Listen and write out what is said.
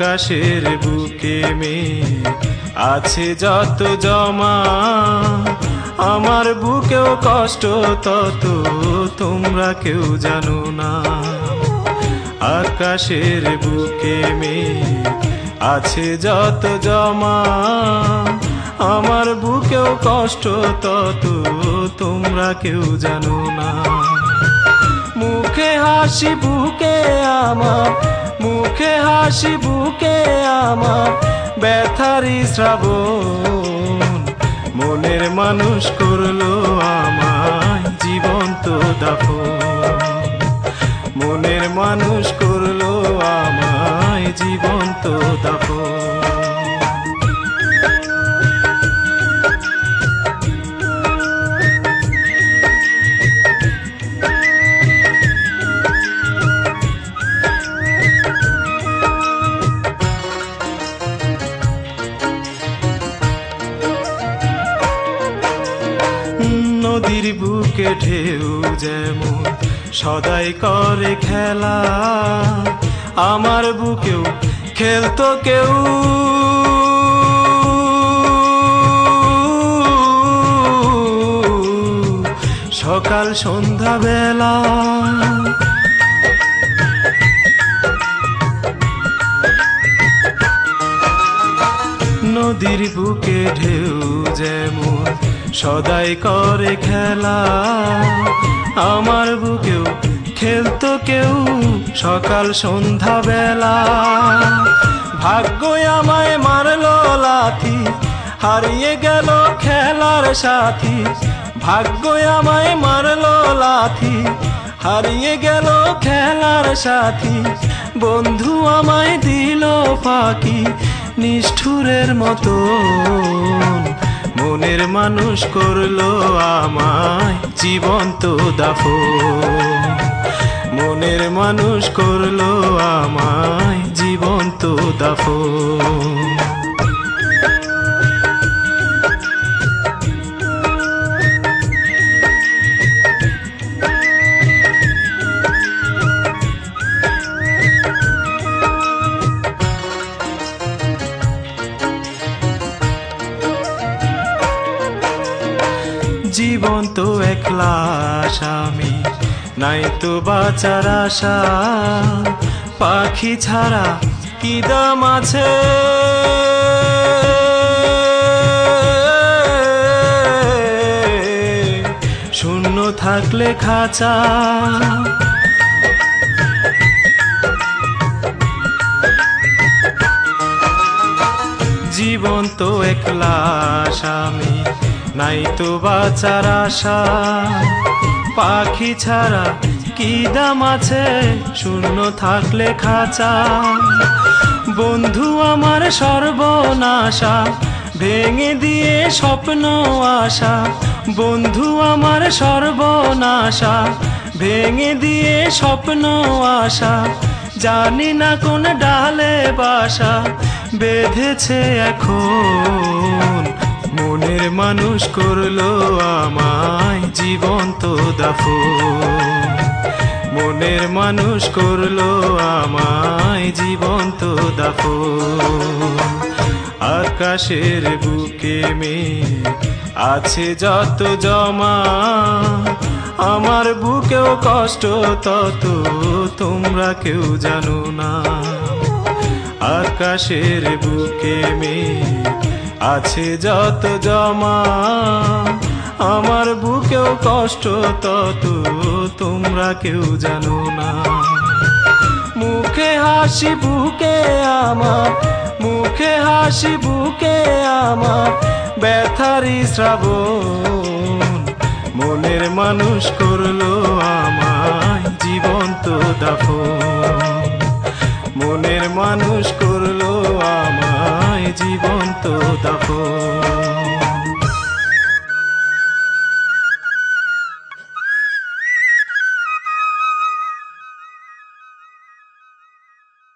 আকাশের বুকে মেঘ আছে যত জমা। আমার বুকেও কষ্ট, তত তোমরা কেউ জানো না। আকাশের বুকে মেঘ আছে যত জমা। আমার বুকেও কষ্ট, তত তোমরা কেউ জানো না। মুখে হাসি, বুকে আমার মুখে হাসি, বুকে আমার ব্যথারি শ্রাবণ। মনের মানুষ করল আমায় জীবন্ত দাফন। মনের মানুষ করল আমায় জীবন্ত দাফন। নদীর বুকে ঢেউ যেমন সদাই করে খেলা। আমার বুকেও খেলতো কেউ। সকাল সন্ধ্যা বেলা নদীর বুকে ঢেউ যেমন সদাই করে খেলা। আমার বুকেও খেলতো কেউ সকাল সন্ধ্যা বেলা ভাগ্য আমায় মারলো লাথি, হারিয়ে গেল খেলার সাথী। ভাগ্য আমায় মারলো লাথি, হারিয়ে গেল খেলার সাথী। বন্ধু আমায় দিল ফাঁকি, নিষ্ঠুরের মতো মনের মানুষ করল আমায় জীবন্ত দাফো মনের মানুষ করল আমায় জীবন্ত দাফো একলা নাই তো বাঁচার আশা। পাখি ছাড়া কি দাম আছে? শূন্য থাকলে খাঁচা। জীবন তো একলা আমি নাই তো বাঁচার আশা। পাখি ছাড়া কি দাম আছে? শূন্য থাকলে খাঁচা। বন্ধু আমার সর্বনাশা, ভেঙে দিয়ে স্বপ্ন আশা। বন্ধু আমার সর্বনাশা, ভেঙে দিয়ে স্বপ্ন আশা। জানি না কোন ডালে বাসা, বেঁধেছে এখন মনের মানুষ করল আমায় জীবন্ত দাফো মনের মানুষ করল আমায় জীবন্ত দাফো আকাশের বুকে মেঘ আছে যত জমা, আমার বুকেও কষ্ট তত, তোমরা কেউ জানো না। আকাশের বুকে মেঘ আছে যত জমা। আমার বুকেও কষ্ট তত, তোমরা কেউ জানো না। মুখে হাসি, বুকে আমার, মুখে হাসি, বুকে আমার, ব্যথারি শ্রাবণ। মনের মানুষ করল আমায় জীবন্ত দাফন। মনের মানুষ করল আমায় জীবন্ত দাপন।